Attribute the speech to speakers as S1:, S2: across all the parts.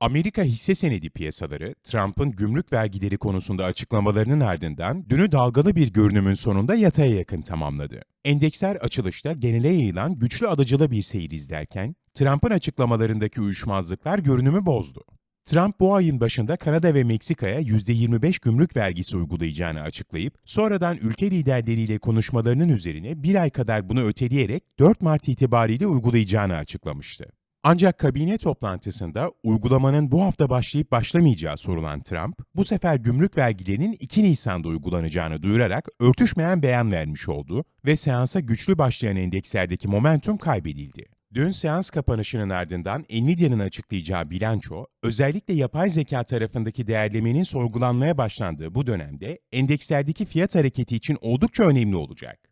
S1: Amerika hisse senedi piyasaları, Trump'ın gümrük vergileri konusunda açıklamalarının ardından dünü dalgalı bir görünümün sonunda yataya yakın tamamladı. Endeksler açılışta genele yayılan güçlü alıcılı bir seyir izlerken, Trump'ın açıklamalarındaki uyuşmazlıklar görünümü bozdu. Trump bu ayın başında Kanada ve Meksika'ya %25 gümrük vergisi uygulayacağını açıklayıp, sonradan ülke liderleriyle konuşmalarının üzerine bir ay kadar bunu öteleyerek 4 Mart itibariyle uygulayacağını açıklamıştı. Ancak kabine toplantısında uygulamanın bu hafta başlayıp başlamayacağı sorulan Trump, bu sefer gümrük vergilerinin 2 Nisan'da uygulanacağını duyurarak örtüşmeyen beyan vermiş oldu ve seansa güçlü başlayan endekslerdeki momentum kaybedildi. Dün seans kapanışının ardından Nvidia'nın açıklayacağı bilanço, özellikle yapay zeka tarafındaki değerlemenin sorgulanmaya başlandığı bu dönemde endekslerdeki fiyat hareketi için oldukça önemli olacak.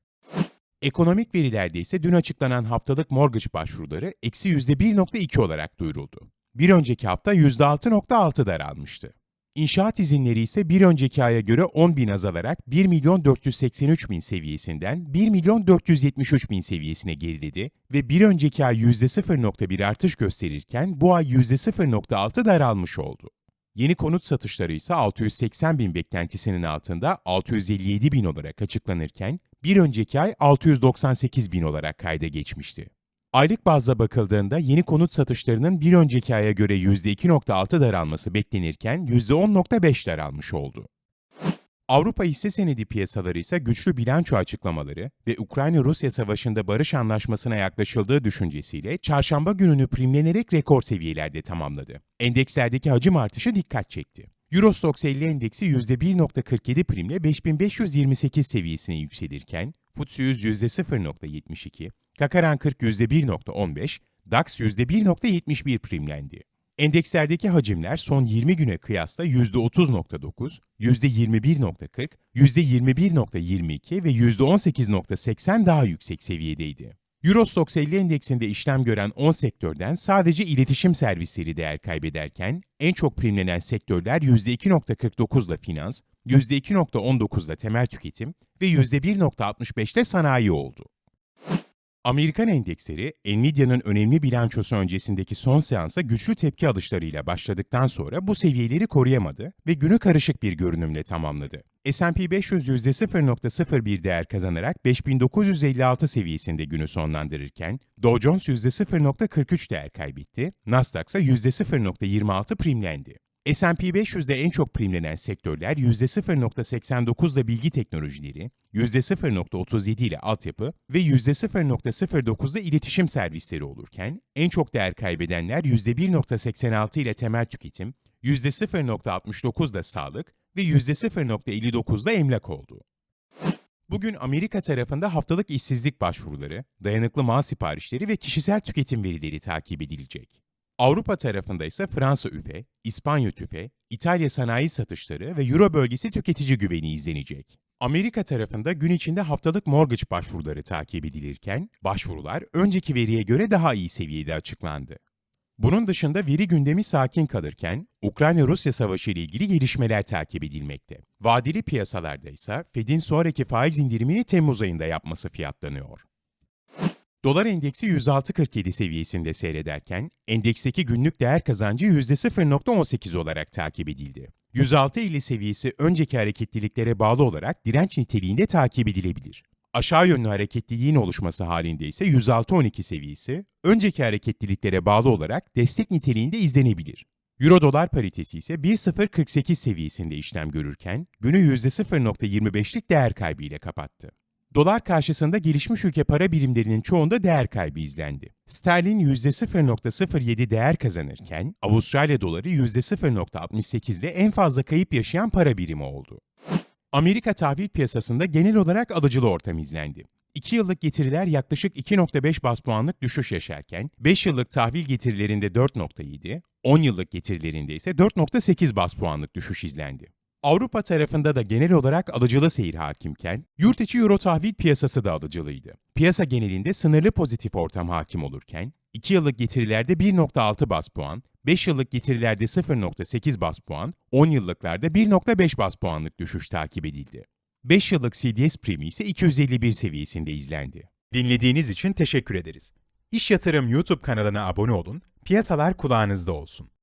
S1: Ekonomik verilerde ise dün açıklanan haftalık mortgage başvuruları eksi %1.2 olarak duyuruldu. Bir önceki hafta %6.6 daralmıştı. İnşaat izinleri ise bir önceki aya göre 10 bin azalarak 1 milyon 483 bin seviyesinden 1 milyon 473 bin seviyesine geriledi ve bir önceki ay %0.1 artış gösterirken bu ay %0.6 daralmış oldu. Yeni konut satışları ise 680 bin beklentisinin altında 657 bin olarak açıklanırken bir önceki ay 698 bin olarak kayda geçmişti. Aylık bazda bakıldığında yeni konut satışlarının bir önceki aya göre %2.6 daralması beklenirken %10.5 daralmış oldu. Avrupa hisse senedi piyasaları ise güçlü bilanço açıklamaları ve Ukrayna-Rusya savaşında barış anlaşmasına yaklaşıldığı düşüncesiyle çarşamba gününü primlenerek rekor seviyelerde tamamladı. Endekslerdeki hacim artışı dikkat çekti. Eurostoxx 50 endeksi %1.47 primle 5528 seviyesine yükselirken, FTSE 100 %0.72, Kakaran 40 %1.15, DAX %1.71 primlendi. Endekslerdeki hacimler son 20 güne kıyasla %30.9, %21.40, %21.22 ve %18.80 daha yüksek seviyedeydi. Eurostoxx 50 endeksinde işlem gören 10 sektörden sadece iletişim servisleri değer kaybederken en çok primlenen sektörler %2.49 ile finans, %2.19 ile temel tüketim ve %1.65 ile sanayi oldu. Amerikan endeksleri, Nvidia'nın önemli bilançosu öncesindeki son seansa güçlü tepki alışlarıyla başladıktan sonra bu seviyeleri koruyamadı ve günü karışık bir görünümle tamamladı. S&P 500 %0.01 değer kazanarak 5956 seviyesinde günü sonlandırırken, Dow Jones %0.43 değer kaybetti, Nasdaq ise %0.26 primlendi. S&P 500'de en çok primlenen sektörler %0.89 ile bilgi teknolojileri, %0.37 ile altyapı ve %0.09 ile iletişim servisleri olurken, en çok değer kaybedenler %1.86 ile temel tüketim, %0.69 ile sağlık ve %0.59 ile emlak oldu. Bugün Amerika tarafında haftalık işsizlik başvuruları, dayanıklı mal siparişleri ve kişisel tüketim verileri takip edilecek. Avrupa tarafında ise Fransa üfe, İspanya tüfe, İtalya sanayi satışları ve Euro bölgesi tüketici güveni izlenecek. Amerika tarafında gün içinde haftalık mortgage başvuruları takip edilirken, başvurular önceki veriye göre daha iyi seviyede açıklandı. Bunun dışında veri gündemi sakin kalırken, Ukrayna-Rusya savaşı ile ilgili gelişmeler takip edilmekte. Vadeli piyasalarda ise Fed'in sonraki faiz indirimini Temmuz ayında yapması fiyatlanıyor. Dolar endeksi 106.47 seviyesinde seyrederken, endeksteki günlük değer kazancı %0.18 olarak takip edildi. 106.50 seviyesi önceki hareketliliklere bağlı olarak direnç niteliğinde takip edilebilir. Aşağı yönlü hareketliliğin oluşması halinde ise 106.12 seviyesi önceki hareketliliklere bağlı olarak destek niteliğinde izlenebilir. Euro-dolar paritesi ise 1.048 seviyesinde işlem görürken günü %0.25'lik değer kaybıyla kapattı. Dolar karşısında gelişmiş ülke para birimlerinin çoğunda değer kaybı izlendi. Sterlin %0.07 değer kazanırken Avustralya doları %0.68 ile en fazla kayıp yaşayan para birimi oldu. Amerika tahvil piyasasında genel olarak alıcılı ortam izlendi. 2 yıllık getiriler yaklaşık 2.5 bas puanlık düşüş yaşarken, 5 yıllık tahvil getirilerinde 4.7, 10 yıllık getirilerinde ise 4.8 bas puanlık düşüş izlendi. Avrupa tarafında da genel olarak alıcılı seyir hakimken, yurt içi euro tahvil piyasası da alıcılıydı. Piyasa genelinde sınırlı pozitif ortam hakim olurken, 2 yıllık getirilerde 1.6 bas puan, 5 yıllık getirilerde 0.8 bas puan, 10 yıllıklarda 1.5 bas puanlık düşüş takip edildi. 5 yıllık CDS primi ise 251 seviyesinde izlendi. Dinlediğiniz için teşekkür ederiz. İş Yatırım YouTube kanalına abone olun, piyasalar kulağınızda olsun.